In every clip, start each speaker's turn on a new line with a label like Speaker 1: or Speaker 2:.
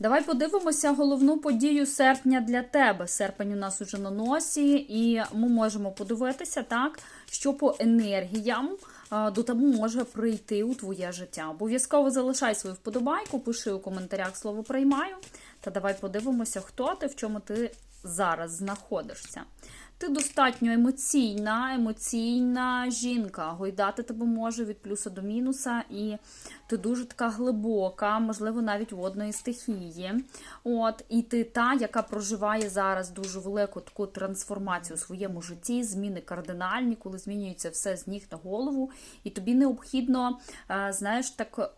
Speaker 1: Давай подивимося головну подію серпня для тебе. Серпень у нас уже на носі, і ми можемо подивитися, так, що по енергіям до тебе може прийти у твоє життя. Обов'язково залишай свою вподобайку, пиши у коментарях слово приймаю. Та давай подивимося, хто ти, в чому ти зараз знаходишся. Ти достатньо емоційна, емоційна жінка. Гойдати тебе може від плюса до мінуса, і ти дуже така глибока, можливо, навіть водної стихії. От, і ти та, яка проживає зараз дуже велику таку трансформацію у своєму житті, зміни кардинальні, коли змінюється все з ніг на голову, і тобі необхідно, е, знаєш, так.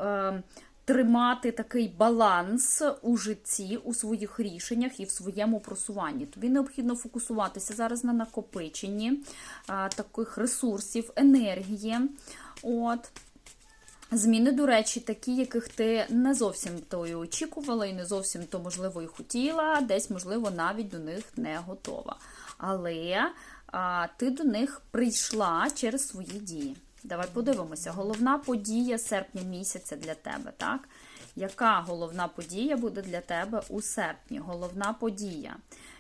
Speaker 1: Тримати такий баланс у житті, у своїх рішеннях і в своєму просуванні. Тобі необхідно фокусуватися зараз на накопиченні а, таких ресурсів, енергії. От. Зміни, до речі, такі, яких ти не зовсім то і очікувала, і не зовсім то, можливо, і хотіла, десь, можливо, навіть до них не готова. Але а, ти до них прийшла через свої дії. Давай подивимося. Головна подія серпня місяця для тебе, так? Яка головна подія буде для тебе у серпні? Головна подія.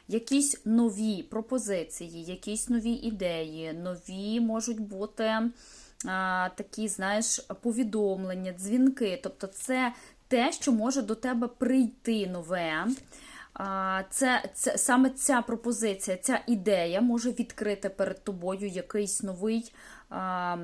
Speaker 1: Якісь нові пропозиції, якісь нові ідеї, нові можуть бути а, такі, знаєш, повідомлення, дзвінки. Тобто, це те, що може до тебе прийти нове. Це, це саме ця пропозиція, ця ідея може відкрити перед тобою якийсь новий. А,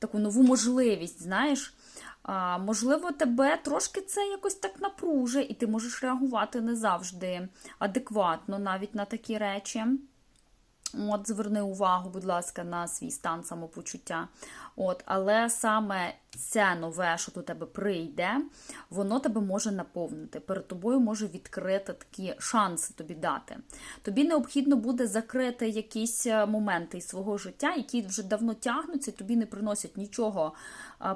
Speaker 1: таку нову можливість, знаєш. А, Можливо, тебе трошки це якось так напружує, і ти можеш реагувати не завжди адекватно навіть на такі речі. От, Зверни увагу, будь ласка, на свій стан самопочуття. От, Але саме це нове, що до тебе прийде, воно тебе може наповнити. Перед тобою може відкрити такі шанси тобі дати. Тобі необхідно буде закрити якісь е, моменти із свого життя, які вже давно тягнуться, тобі не приносять нічого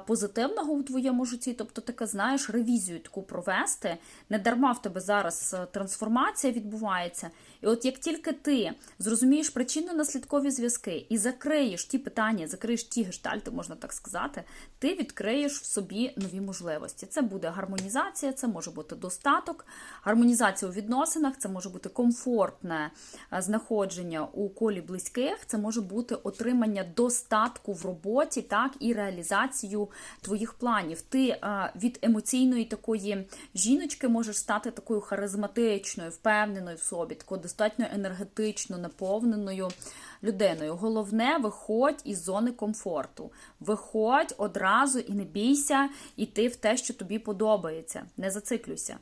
Speaker 1: позитивного у твоєму житті. Тобто, таке, знаєш, ревізію таку провести. Не дарма в тебе зараз е, трансформація відбувається. І от як тільки ти зрозумієш причинно-наслідкові зв'язки і закриєш ті питання, закриєш ті гештальти, можна так сказати, ти відкриєш в собі нові можливості. Це буде гармонізація, це може бути достаток, гармонізація у відносинах, це може бути комфортне е, знаходження у колі близьких, це може бути отримання достатку в роботі, так і реалізацію твоїх планів. Ти е, від емоційної такої жіночки можеш стати такою харизматичною, впевненою в собі, такою достатньо енергетично наповненою людиною. Головне, виходь із зони комфорту. Виходь одразу і не бійся йти в те, що тобі подобається. Не зациклюйся.